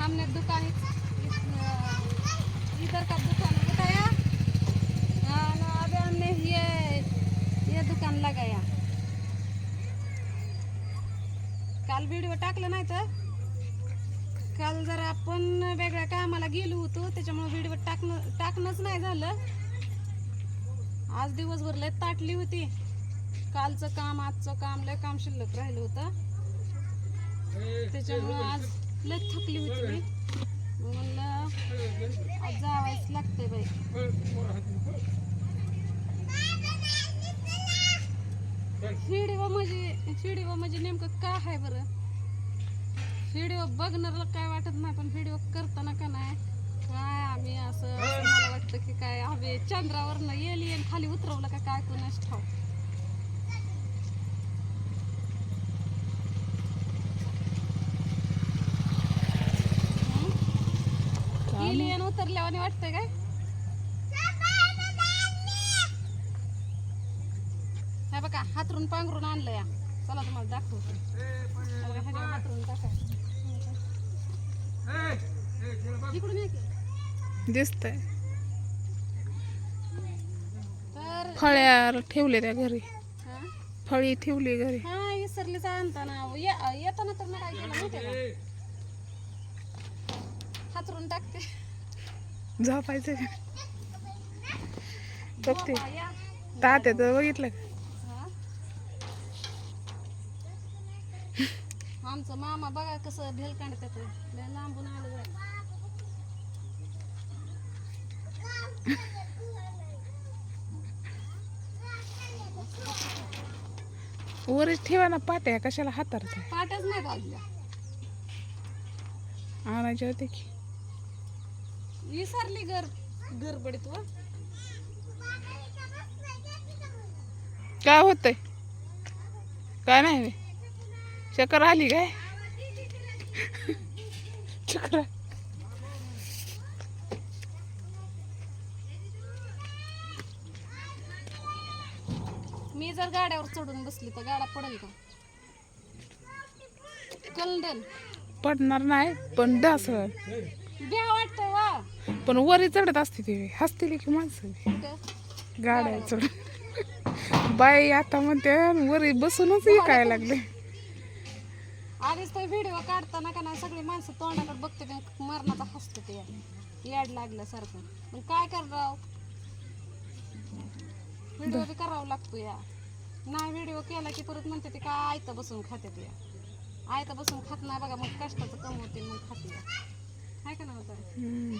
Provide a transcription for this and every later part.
हमने दुकान इधर का दुकान बताया अब ना हमने ये ये दुकान लगाया काल व्हिडिओ टाकलं नाही तर? काल जरा आपण वेगळ्या कामाला गेलो होतो त्याच्यामुळे व्हिडिओ टाकणं टाकणंच नाही झालं. आज दिवसभर लय ताटली होती. कालचं काम आजचं काम लय काम शिल्लक राहिलं होतं. त्याच्यामुळं आज लय थकली होती मी. मग म्हणलं आज जावायच लागतंय बाई. व्हिडिओ म्हणजे व्हिडिओ म्हणजे नेमकं का आहे बरं? व्हिडिओ बघणारला काय वाटत नाही पण व्हिडिओ करताना का नाही? काय आम्ही असं मला वाटतं की काय आम्ही चंद्रावरनं एलियन खाली उतरवलं का काय कोणाच ठाव एलियन उतरल्यावानी वाटतंय काय? हे बघा हातरून पांघरून आणलं या. चला तुम्हाला दाखवतो हातरून टाका. इकडून. दिसतंय. फळ्या ठेवले त्या घरी. हा? फळी ठेवली घरी. हा इसरलीच आणताना. ये- येताना तर मी काय केलं का हातरून टाकते झोपायचं? बघते बाबा, या. तात्याचं बघितलं. आमचं मामा बघा कसं भेल काढतात लांबून आलं. वरच ठेवा ना पाट्या कशाला हातारते पाट्याच नाही बाजल्या आणायचे होते की विसरली गर गडबडीत व. काय होतंय? काय नाही. चक्कर आली काय? चक्कर मी जर गाड्यावर चढून बसली तर गाडा पडेल का? कलडन. पडणार नाही पण डासळ भ्या वाटतंय वा. पण वरी चढत असते ते. हसतील की माणसं? गाड्या चढ बाई आता म्हणते वरी बसूनच काय लागले. आधीच तर व्हिडिओ काढताना का नाही सगळी माणसं तोंडाकडे बघते ते मरणाचा हसते ते. याड लागल्यासारखं. मग काय करावं व्हिडिओ बी करावा लागतो या. नाही व्हिडिओ केला की परत म्हणते ते काय आयतं बसून खाते ते आयतं बसून खात नाही बघा मग कष्टाचं कमवते मग खाते काय का नव्हतं? हम्म.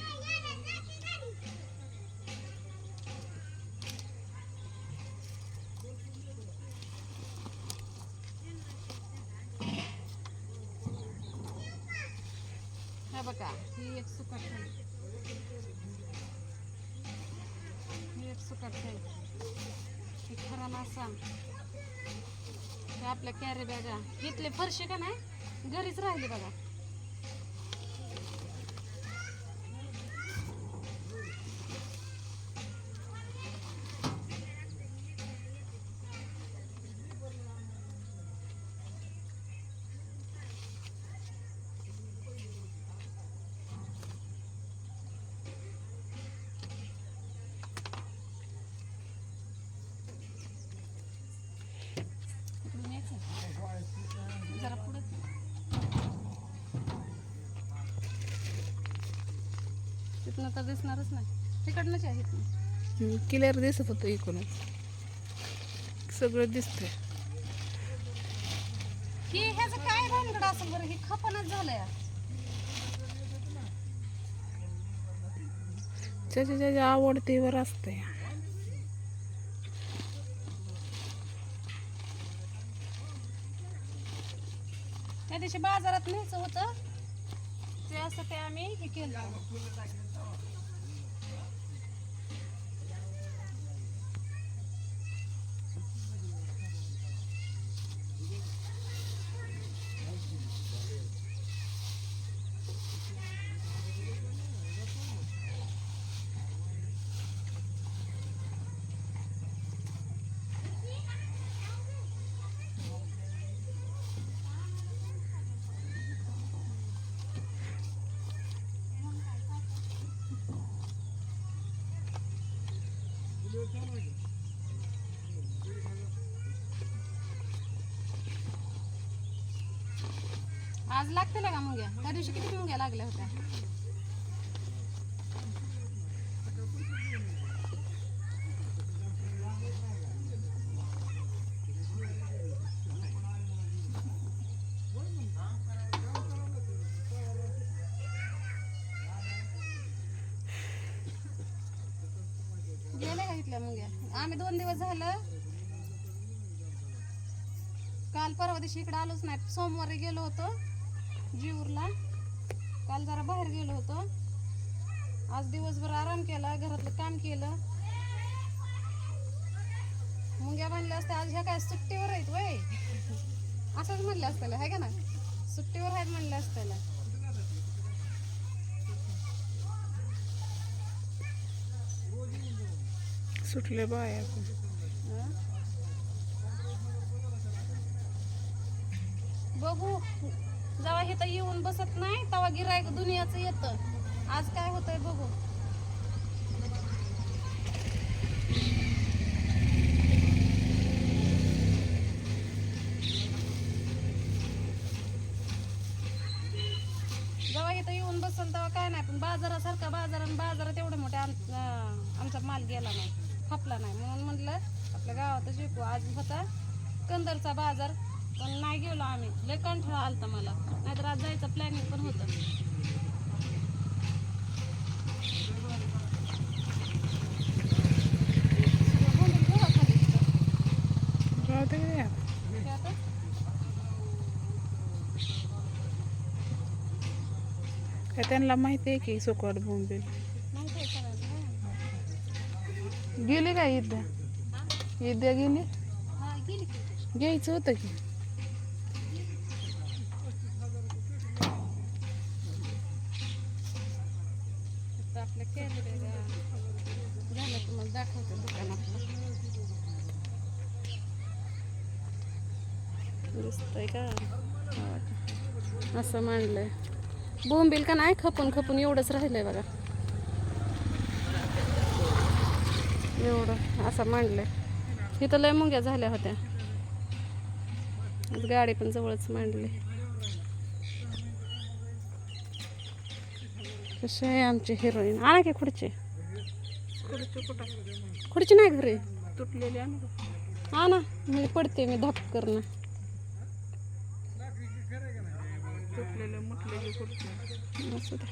हे बघा ही एक सुकट आहे. ही एक सुकट आहे. ही खरा मासा. हे आपल्या कॅरी बॅगा घेतले फरशी का नाही? घरीच राहिली बघा इकडून यायचं जरा पुढे तिथनं तर दिसणारच नाही. तिकडनंच आहे इथनं क्लिअर दिसत होतं इकडून सगळं दिसतंय. ही ह्याचं काय भानगड असेल बरं? ही खपनच झालंय ज्याच्या ज्याच्या आवडतीवर असतंय. त्या दिवशी बाजारात न्यायचं होतं. त्यासाठी आम्ही हे केलं. आज लागतील का मुंग्या? त्या दिवशी किती मुंग्या लागल्या होत्या? गेल्या मुंग्या आम्ही दोन दिवस झालं. काल परवा दिवशी इकडे आलोच नाही. सोमवारी गेलो होतो जीवरला काल जरा बाहेर गेलो होतो. आज दिवसभर आराम केला घरातलं काम केलं. मुंग्या म्हणल्या असत्या आज ह्या काय सुट्टीवर आहेत वय? असंच म्हणलं असतं आहे का ना सुट्टीवर आहेत म्हणलं असतं सुटले बाय आपण बघू. जेव्हा इथं येऊन बसत नाही तेव्हा गिरायक दुनियाचं येतं. आज काय होतंय बघू. जेव्हा इथं येऊन बसल तेव्हा काय नाही पण बाजारासारखा बाजार आणि बाजारात एवढे मोठे आम आमचा माल गेला नाही. खपला नाही. म्हणून म्हटलं आपल्या गावातच विकू. आज होता कंदरचा बाजार पण नाही गेलो आम्ही. लय कंठाळा आलता मला. नाहीतर आज जायचं प्लॅनिंग पण होतं. खाली काय त्यांना माहिती आहे की सुकट बोंबील. गेली काय ईद्या ईद्या गेली? की घ्यायचं होतं की. दिसतंय का? असं मांडलंय. बोंबील का नाही? खपून खपून एवढंच राहिलंय बघा. एवढं असं मांडलंय. इथं लय मुंग्या झाल्या होत्या. गाडी पण जवळच मांडली. कसे आहे आमचे हिरोईन आणा की खुर्ची. खुर्ची नाही घरी. तुटलेली हा ना मी पडते मी धप करणं तुटलेले असू दे.